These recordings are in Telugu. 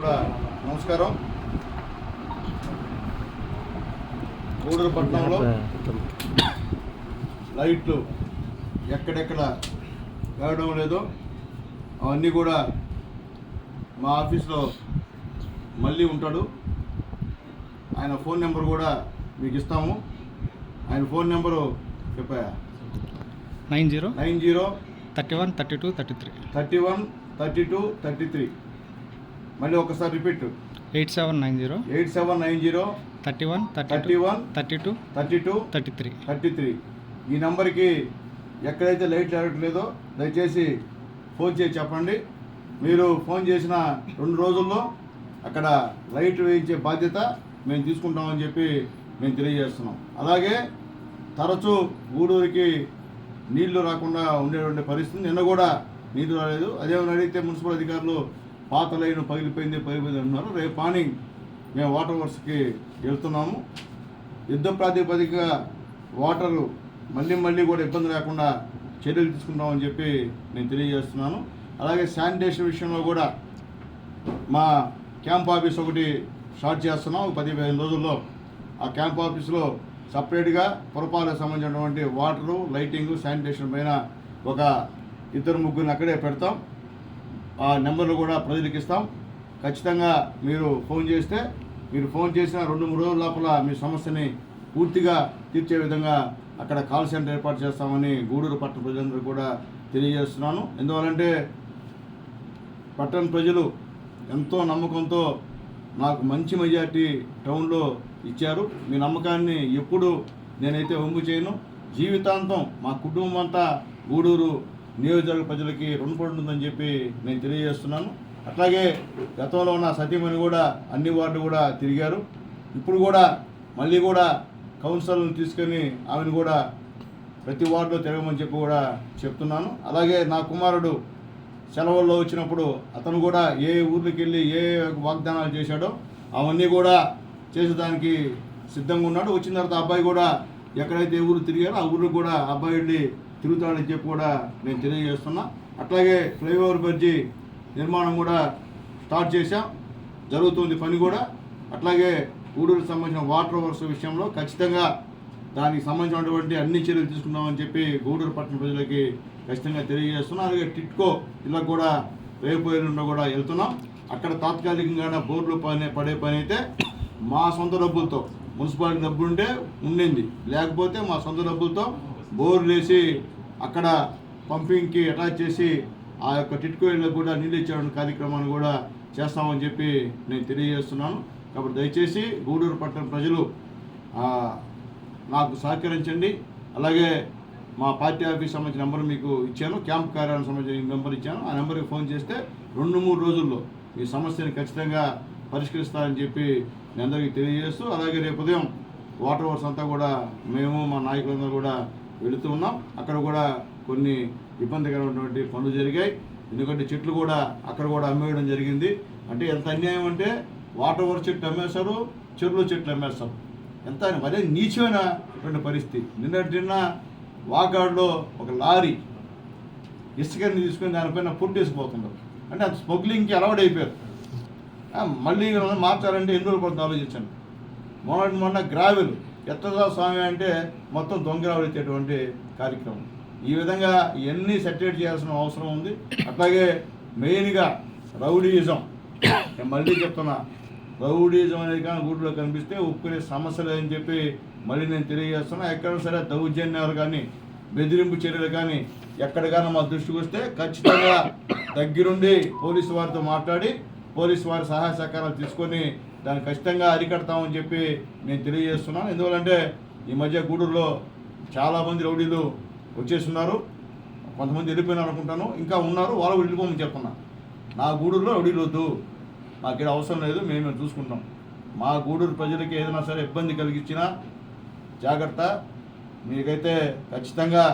కూడా నమస్కారం. గూడూరు పట్టణంలో లైట్లు ఎక్కడెక్కడ వేయడం లేదో. అవన్నీ కూడా మా ఆఫీస్లో మళ్ళీ ఉంటాడు. ఆయన ఫోన్ నెంబర్ కూడా మీకు ఇస్తాము. ఆయన ఫోన్ నెంబరు చెప్పా nine zero nine zero thirty one thirty two thirty three. Thirty one thirty two thirty three. మళ్ళీ ఒకసారి repeat. Eight seven nine zero. Eight seven nine zero. Thirty one thirty one thirty two thirty two thirty three. Thirty three. ఈ నెంబర్కి ఎక్కడైతే లైట్ లేదో దయచేసి ఫోన్ చేసి చెప్పండి. మీరు ఫోన్ చేసిన రెండు రోజుల్లో అక్కడ లైట్ వేయించే బాధ్యత మేము తీసుకుంటామని చెప్పి మేము తెలియజేస్తున్నాం. అలాగే తరచూ గూడూరికి నీళ్ళు రాకుండా ఉండేటువంటి పరిస్థితి నిన్న కూడా నీళ్ళు రాలేదు. అదేమైనా అడిగితే మున్సిపల్ అధికారులు పాత లైన్ పగిలిపోయింది పగిలిపోయింది అంటున్నారు. రేపు మార్నింగ్ మేము వాటర్ వర్క్స్కి వెళ్తున్నాము. యుద్ధ ప్రాతిపదికగా వాటరు మళ్ళీ మళ్ళీ కూడా ఇబ్బంది లేకుండా చర్యలు తీసుకుంటామని చెప్పి నేను తెలియజేస్తున్నాను. అలాగే శానిటేషన్ విషయంలో కూడా మా క్యాంప్ ఆఫీస్ ఒకటి స్టార్ట్ చేస్తున్నాం. పది పదిహేను రోజుల్లో ఆ క్యాంప్ ఆఫీస్లో సపరేట్గా పురపాలకు సంబంధించినటువంటి వాటరు లైటింగ్ శానిటేషన్ పైన ఒక ఇద్దరు ముగ్గురిని అక్కడే పెడతాం. ఆ నెంబర్లు కూడా ప్రజలకు ఇస్తాం. ఖచ్చితంగా మీరు ఫోన్ చేస్తే మీరు ఫోన్ చేసిన రెండు మూడు రోజుల లోపల మీ సమస్యని పూర్తిగా తీర్చే విధంగా అక్కడ కాల్ సెంటర్ ఏర్పాటు చేస్తామని గూడూరు పట్టణ ప్రజలందరూ కూడా తెలియజేస్తున్నాను. ఎందువలంటే పట్టణ ప్రజలు ఎంతో నమ్మకంతో నాకు మంచి మెజార్టీ టౌన్లో ఇచ్చారు. మీ నమ్మకాన్ని ఎప్పుడు నేనైతే ఒమ్ము చేయను. జీవితాంతం మా కుటుంబం అంతా గూడూరు నియోజకవర్గ ప్రజలకి రుణపడి ఉంటుందని చెప్పి నేను తెలియజేస్తున్నాను. అట్లాగే గతంలో ఉన్న సతీమణి కూడా అన్ని వార్డు కూడా తిరిగారు. ఇప్పుడు కూడా మళ్ళీ కూడా కౌన్సిలర్ను తీసుకొని ఆమెను కూడా ప్రతి వార్డులో తిరగమని చెప్పి కూడా చెప్తున్నాను. అలాగే నా కుమారుడు సెలవుల్లో వచ్చినప్పుడు అతను కూడా ఏ ఊర్లోకి వెళ్ళి ఏ వాగ్దానాలు చేశాడో అవన్నీ కూడా చేసేదానికి సిద్ధంగా ఉన్నాడు. వచ్చిన తర్వాత అబ్బాయి కూడా ఎక్కడైతే ఊరు తిరిగారో ఆ ఊరికి కూడా అబ్బాయి తిరుగుతామని తిరుగుతాడని చెప్పి కూడా నేను తెలియజేస్తున్నా. అట్లాగే ఫ్లైఓవర్ బ్రిడ్జి నిర్మాణం కూడా స్టార్ట్ చేశాం. జరుగుతుంది పని కూడా. అట్లాగే ఊడూరుకు సంబంధించిన వాటర్ వర్క్స్ విషయంలో ఖచ్చితంగా దానికి సంబంధించినటువంటి అన్ని చర్యలు తీసుకుందామని చెప్పి గూడూరు పట్టణ ప్రజలకి ఖచ్చితంగా తెలియజేస్తున్నాం. అలాగే టిట్కో ఇలా కూడా రేపు కూడా వెళ్తున్నాం. అక్కడ తాత్కాలికంగా బోర్లు పని పడే పని అయితే మా సొంత డబ్బులతో మున్సిపాలిటీ డబ్బులుంటే ఉండింది. లేకపోతే మా సొంత డబ్బులతో బోర్లు వేసి అక్కడ పంపింగ్కి అటాచ్ చేసి ఆ యొక్క టిట్కోయిల్లో కూడా నీళ్ళు ఇచ్చే కార్యక్రమాన్ని కూడా చేస్తామని చెప్పి నేను తెలియజేస్తున్నాను. కాబట్టి దయచేసి గూడూరు పట్టణ ప్రజలు నాకు సహకరించండి. అలాగే మా పార్టీ ఆఫీస్ సంబంధించిన నెంబర్ మీకు ఇచ్చాను. క్యాంప్ కార్యాలయం సంబంధించిన నెంబర్ ఇచ్చాను. ఆ నెంబర్కి ఫోన్ చేస్తే రెండు మూడు రోజుల్లో మీ సమస్యని ఖచ్చితంగా పరిష్కరిస్తారని చెప్పి నేను అందరికీ తెలియజేస్తూ అలాగే రేపు ఉదయం వాటర్ వర్క్స్ అంతా కూడా మేము మా నాయకులందరూ కూడా వెళుతూ ఉన్నాం. అక్కడ కూడా కొన్ని ఇబ్బందికరమైనటువంటి పనులు జరిగాయి. ఎందుకంటే చెట్లు కూడా అక్కడ కూడా అమ్మేయడం జరిగింది. అంటే ఎంత అన్యాయం అంటే వాటర్ ఓవర్ చెట్లు అమ్మేస్తారు చెరువులో చెట్లు అమ్మేస్తారు ఎంత మరీ నీచమైనటువంటి పరిస్థితి. నిన్నటి నిన్న వాకాడులో ఒక లారీ ఇసుకని తీసుకుని దానిపైన ఫుడ్ వేసిపోతున్నారు అంటే అంత స్మగ్లింగ్కి అలవాటు అయిపోయారు మళ్ళీ మార్చాలంటే ఎన్ని రోజులు పడుతుంది ఆలోచించండి. మొన్నటి మొన్న గ్రావెల్ ఎత్తగా స్వామి అంటే మొత్తం దొంగరావులు ఇచ్చేటువంటి కార్యక్రమం. ఈ విధంగా ఇవన్నీ సెటిల్ చేయాల్సిన అవసరం ఉంది. అట్లాగే మెయిన్గా రౌడీయిజం. నేను మళ్ళీ చెప్తున్నా రౌడీజం అనేది కానీ ఊళ్ళో కనిపిస్తే ఒప్పుకునే సమస్య లేదని చెప్పి మళ్ళీ నేను తెలియజేస్తున్నా. ఎక్కడ సరే దౌర్జన్యాలు కానీ బెదిరింపు చర్యలు కానీ ఎక్కడికైనా మా దృష్టికి వస్తే ఖచ్చితంగా దగ్గరుండి పోలీసు వారితో మాట్లాడి పోలీసు వారి సహాయ సహకారాలు తీసుకొని దాన్ని ఖచ్చితంగా అరికడతామని చెప్పి నేను తెలియజేస్తున్నాను. ఎందువల్లంటే ఈ మధ్య గూడూరులో చాలామంది రౌడీలు వచ్చేస్తున్నారు. కొంతమంది వెళ్ళిపోయినారు అనుకుంటాను. ఇంకా ఉన్నారు. వాళ్ళు కూడా వెళ్ళిపోమని చెప్తున్నా. నా గూడూరులో రౌడీలు వద్దు. మాకు ఇక్కడ అవసరం లేదు. మేము మేము చూసుకుంటాం. మా గూడూరు ప్రజలకి ఏదైనా సరే ఇబ్బంది కలిగించినా జాగ్రత్త. మీకైతే ఖచ్చితంగా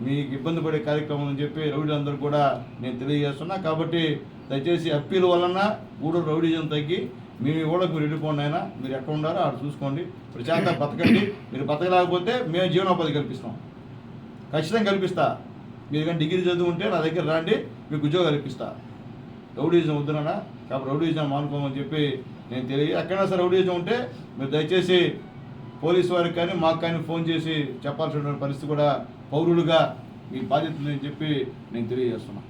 మీకు ఇబ్బంది పడే కార్యక్రమం అని చెప్పి రౌడీలందరూ కూడా నేను తెలియజేస్తున్నా. కాబట్టి దయచేసి అప్పీల్ వలన గూడూరు రౌడీజం తగ్గి మీ ఊళ్ళకి మీరు వెళ్ళిపోండి అయినా మీరు ఎక్కడ ఉండాలో ఆడ చూసుకోండి. ప్రశాంతంగా బతకండి. మీరు బతకలేకపోతే మేము జీవనోపాధి కల్పిస్తాం. ఖచ్చితంగా కల్పిస్తా. మీరు కానీ డిగ్రీ చదువు ఉంటే నా దగ్గర రండి మీకు ఉద్యోగం కల్పిస్తా రౌడీజం వద్దునన్నా కాబట్టి రౌడీజం మానుకోమని చెప్పి నేను తెలియ ఎక్కడైనా సరే రౌడీజం ఉంటే మీరు దయచేసి పోలీసు వారికి కానీ మాకు కానీ ఫోన్ చేసి చెప్పాల్సినటువంటి పరిస్థితి కూడా పౌరులుగా మీ బాధ్యత అని చెప్పి నేను తెలియజేస్తున్నాను